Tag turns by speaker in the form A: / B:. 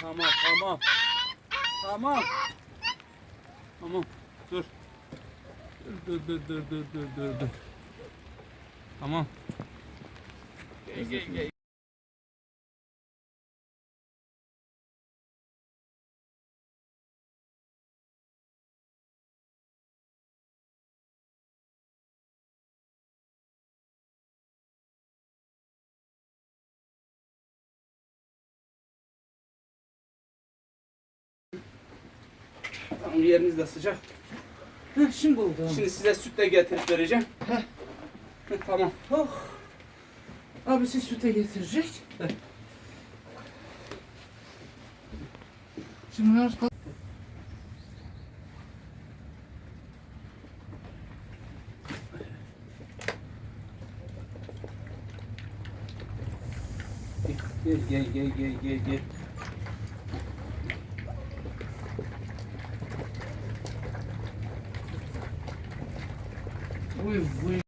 A: Tamam tamam. Tamam. Tamam. Dur. Dur dur dur dur dur dur dur. Tamam. Gel gel gel. Tamam yeriniz de sıcak.
B: Heh, şimdi oldu.
A: Şimdi size süt de getirip vereceğim. Heh, tamam.
B: Oh. Abisi süte getirecek. Şimdi biraz kal-
A: Gel gel gel gel gel gel.
B: 喂喂